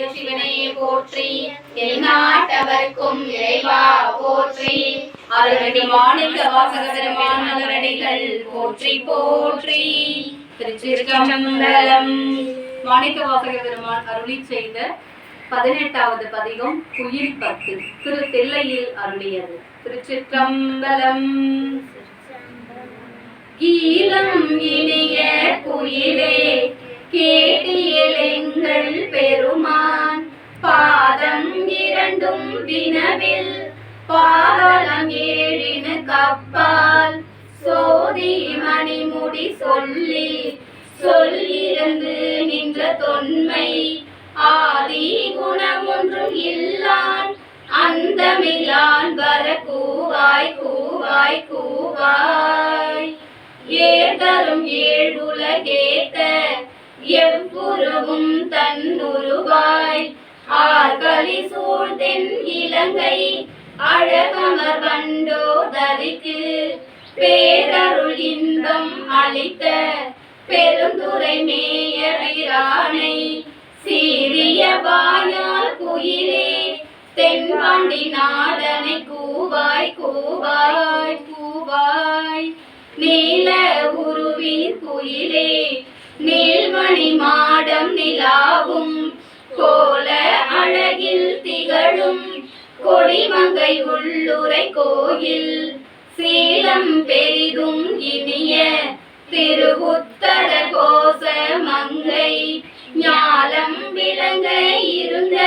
உடைய சிவனே போற்றி. எல்நாட்டவர்க்கும் இறைவா போற்றி. அருளடி மாணிக்க வாசக பெருமான் போற்றி போற்றி. திருச்சிற்றம்பலம். மாணிக்க வாசக பெருமான் அருளி செய்த பதினெட்டாவது பதிகம் குயில் பத்து. திரு தில்லையில் அருளியது. திருச்சிற்றம்பலம். கீதம் இனிய குயிலே கேட்டியலெங்கள் பெருமா. பாதம் இரண்டும் வினவில் பாவலம் ஏழினு கப்பால். சோதி மணிமுடி சொல்லி சொல்லிருந்து நின்ற தொன்மை ஆதி குணமொன்றும் இல்லான். அந்தமில்லான் வர கூவாய் கூவாய் கூவாய். ஏதரும் ஏழுலகேத்த எவ்வுருவும் தன்னுருவாய். ஆர்களி சூழ்தென் இலங்கை அழகமர் வண்டோதரிக்கு பேரருள் இன்பம் அளித்த பெருந்துரை மேயரானை சீரிய வாயால் குயிலே தென்பாண்டி நாடனை கூவாய் கூவாய் கூவாய். நீல உருவின் குயிலே நீள்மணி மாடம் நிலாவும் கோ திகழும் கொடிமங்கை உள்ளுரை கோயில். சீலம் பெரிதும் இனிய திருவுத்தர கோச மங்கை. ஞாலம் விளங்க இருந்த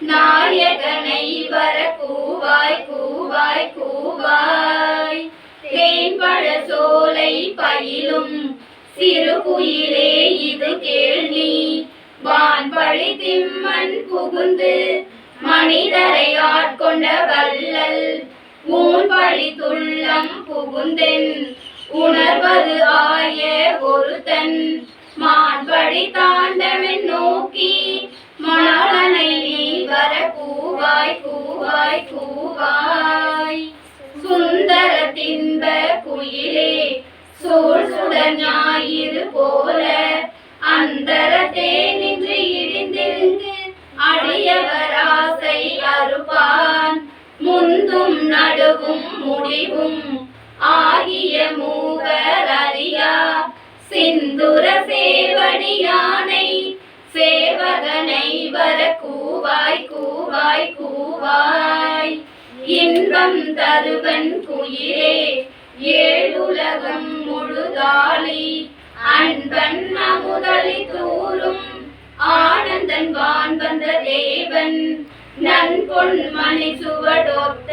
நாயகனை வர கூவாய் கூவாய் கூவாய். தேன்பழ சோலை பயிலும் சிறு குயிலே இது கேள்வி. வான்பழி திம்மன் புகுந்து மனிதரை ஆட்கொண்ட வல்லல் ஊன் ஊன்பழி துள்ளம் புகுந்தென். உணர்வது ஆய ஒருத்தன். மான்படி தாண்டவன் நோக்கி. மணாளனை நீ வர கூவாய் கூவாய் கூவாய். சுந்தர தின்ப குயிலே. சோழ் சுட ஞாயிறு போல. அந்தர நின்று இடிந்திருந்து அடியவர் ஆசை முந்தும் நடுவும் முடிவும் ஆகிய மூவர் அறியா. சிந்துர சேவடியானை சேவகனை வர கூவாய் கூவாய். கூவாய் இன்பம் தருவன் குயிலே ஏழுலகம் முழுதாளி அன்பன் அமுதலி தூரும் ஆனந்தன் வான் வந்த தேவன். நன்பொன் மணி சுவடொத்த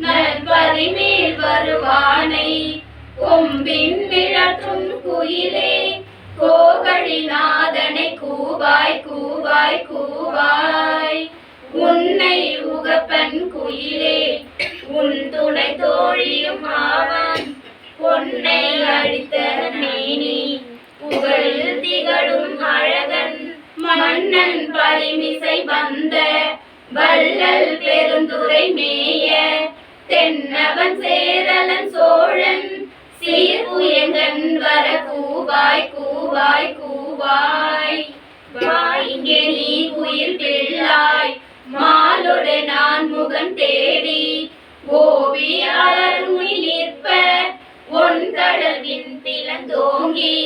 நல்வரிமேல் வருவானை. கொம்பின் விழற்றும் குயிலே கோகழிநாதன் பெருந்துரை மேய தென்னவன் சேரலன் சோழன் சீர்புயங்கன் வர கூவாய் கூவாய் கூவாய். வாய்ங்கே நீ உயிர் பிள்ளாய் மாலோடு நான் முகன் தேடி. ஓவியாளர் நிற்ப ஒன் கடவின் பிளந்தோங்கி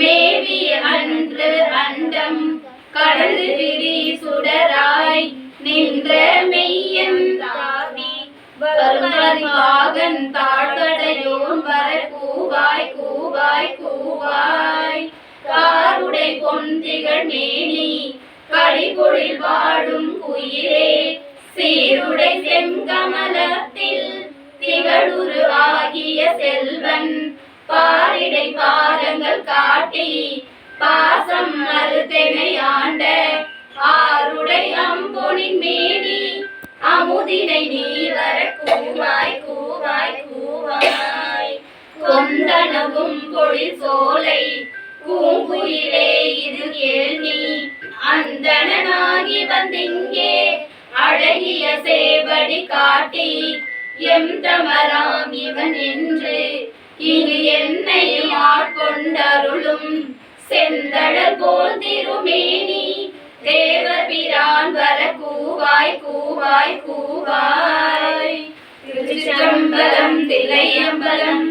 மேவி அன்று அண்டம் கடந்து விரி சுடரா. வருமதிவாகன் தாழ்கடையோன் வர கூவாய் கூவாய் கூவாய். காருடை பொந்திகள் மேனி கடிபொழில் வாடும் குயிலே. சீருடை செங்கமலத்தில் திகழுரு ஆகிய செல்வன். பாரிடை பாரங்கள் காட்டி பாசம் மறுத்தெனை ஆண்ட சோலை. பூங்குயிலே இது கேள்வி அந்தனாகி வந்திங்கே. அழகிய சேவடி காட்டி. எம் தமராம் இவன் என்று. இங்கு என்னை ஆட்கொண்டருளும் செந்தழல் போல் திருமேனி. தேவர் பிரான் வர கூவாய் கூவாய் கூவாய். திருச்சிற்றம்பலம் திலையம்பலம்